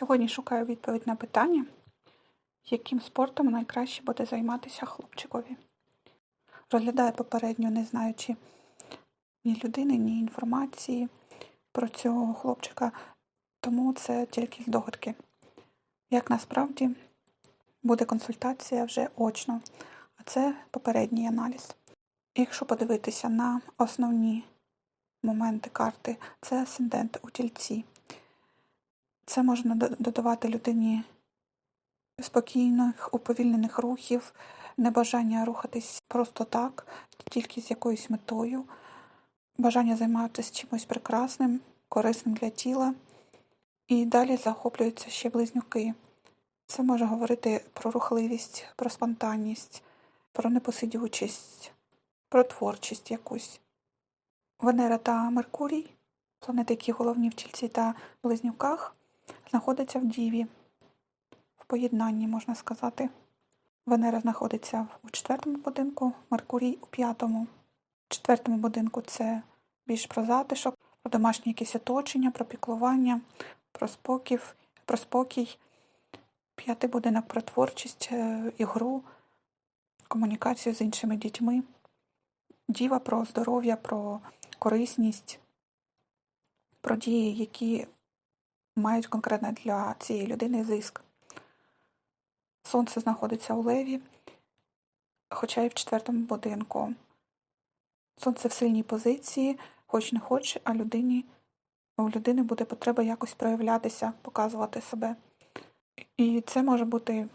Сьогодні шукаю відповідь на питання, яким спортом найкраще буде займатися хлопчикові. Розглядаю попередньо, не знаючи ні людини, ні інформації про цього хлопчика, тому це тільки здогадки. Як насправді буде консультація вже очно, а це попередній аналіз. Якщо подивитися на основні моменти карти, це асцендент у тільці. Це можна додавати людині спокійних, уповільнених рухів, небажання рухатись просто так, тільки з якоюсь метою, бажання займатися чимось прекрасним, корисним для тіла. І далі захоплюються ще близнюки. Це може говорити про рухливість, про спонтанність, про непосидючість, про творчість якусь. Венера та Меркурій, планети, які головні в тільці та близнюках, знаходяться в Діві, в поєднанні, можна сказати. Венера знаходиться у четвертому будинку, Меркурій у п'ятому. В четвертому будинку це більш про затишок, про домашнє якесь оточення, про піклування, про споків, про спокій. П'ятий будинок про творчість, е, ігру, комунікацію з іншими дітьми. Діва про здоров'я, про корисність, про дії, які мають конкретно для цієї людини зиск. Сонце знаходиться у леві, хоча й в четвертому будинку. Сонце в сильній позиції, хоч не хоч, а людині, у людини буде потреба якось проявлятися, показувати себе. І це може бути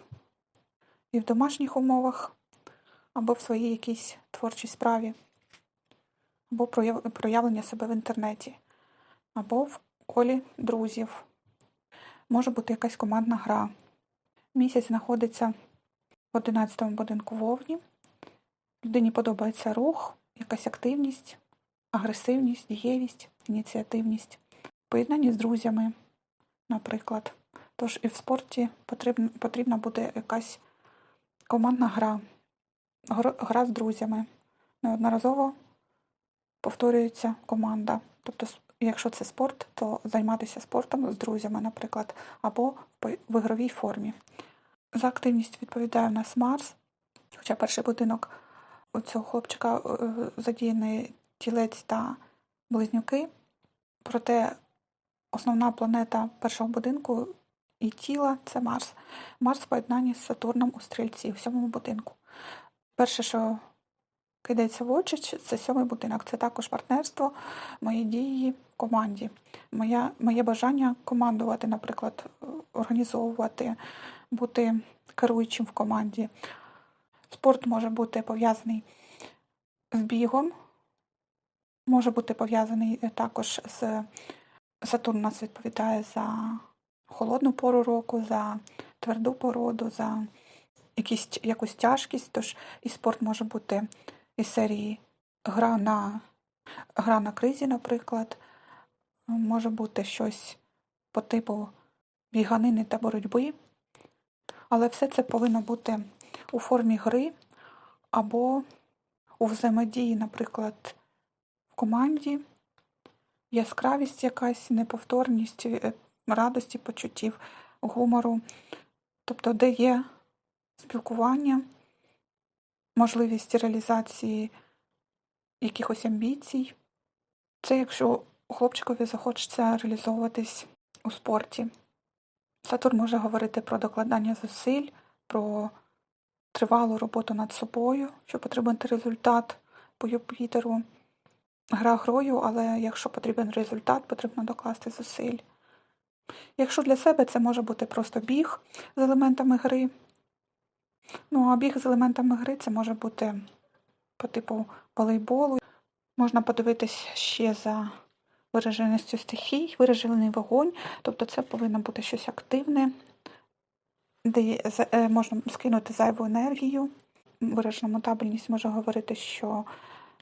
і в домашніх умовах, або в своїй якійсь творчій справі, або прояв- проявлення себе в інтернеті, або в колі друзів. Може бути якась командна гра. Місяць знаходиться в 11-му будинку вовні. Людині подобається рух, якась активність, агресивність, дієвість, ініціативність, поєднання з друзями, наприклад. Тож і в спорті потрібна, потрібна буде якась командна гра, гра, з друзями. Неодноразово повторюється команда. Тобто, якщо це спорт, то займатися спортом з друзями, наприклад, або в ігровій формі. За активність відповідає у нас Марс, хоча перший будинок у цього хлопчика е, задіяний тілець та близнюки. Проте основна планета першого будинку і тіла це Марс. Марс в поєднанні з Сатурном у стрільці в сьомому будинку. Перше, що кидається в очі, це сьомий будинок. Це також партнерство, мої дії в команді, моя, моє бажання командувати, наприклад, організовувати, бути керуючим в команді. Спорт може бути пов'язаний з бігом, може бути пов'язаний е, також з Сатурн нас відповідає за холодну пору року, за тверду породу, за якісь, якусь тяжкість. Тож і спорт може бути із серії гра на, гра на кризі, наприклад. Може бути щось по типу біганини та боротьби. Але все це повинно бути у формі гри або у взаємодії, наприклад, в команді, яскравість якась, неповторність е, радості, почуттів, гумору, тобто, де є спілкування, можливість реалізації якихось амбіцій. Це якщо хлопчикові захочеться реалізовуватись у спорті. Сатурн може говорити про докладання зусиль, про тривалу роботу над собою, щоб отримати результат по Юпітеру. Гра грою, але якщо потрібен результат, потрібно докласти зусиль. Якщо для себе це може бути просто біг з елементами гри. Ну, а біг з елементами гри це може бути по типу волейболу. Можна подивитись ще за вираженістю стихій, виражений вогонь, тобто це повинно бути щось активне, де е, можна скинути зайву енергію. Виражена мутабельність може говорити, що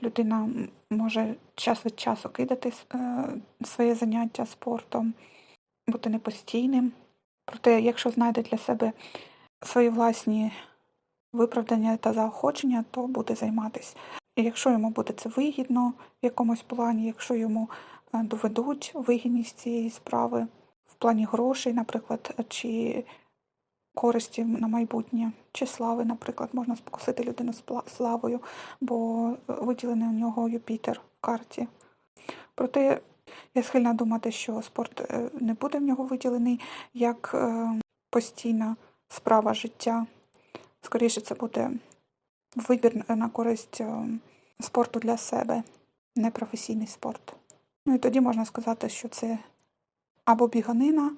людина може час від часу кидати е, своє заняття спортом, бути непостійним. Проте, якщо знайде для себе свої власні виправдання та заохочення, то буде займатися. І якщо йому буде це вигідно в якомусь плані, якщо йому е, доведуть вигідність цієї справи в плані грошей, наприклад, чи користі на майбутнє, чи слави, наприклад, можна спокусити людину спла- славою, бо виділений у нього Юпітер в карті. Проте я схильна думати, що спорт е, не буде в нього виділений як е, постійна справа життя. Скоріше, це буде вибір на користь е, спорту для себе, не професійний спорт. Ну і тоді можна сказати, що це або біганина,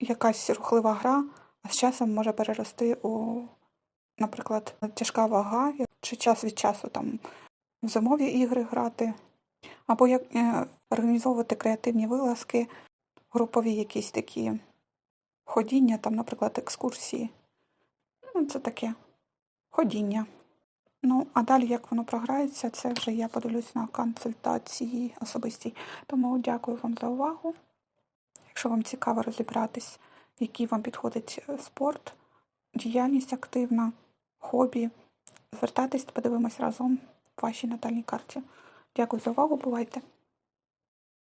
якась рухлива гра, а з часом може перерости у, наприклад, тяжка вага, чи час від часу там в зимові ігри грати, або як е, організовувати креативні вилазки, групові якісь такі ходіння, там, наприклад, екскурсії. Це таке ходіння. Ну, а далі, як воно програється, це вже я подивлюсь на консультації особистій. Тому дякую вам за увагу. Якщо вам цікаво розібратись, який вам підходить е, спорт, діяльність активна, хобі, звертайтесь, подивимось разом в вашій натальній карті. Дякую за увагу, бувайте!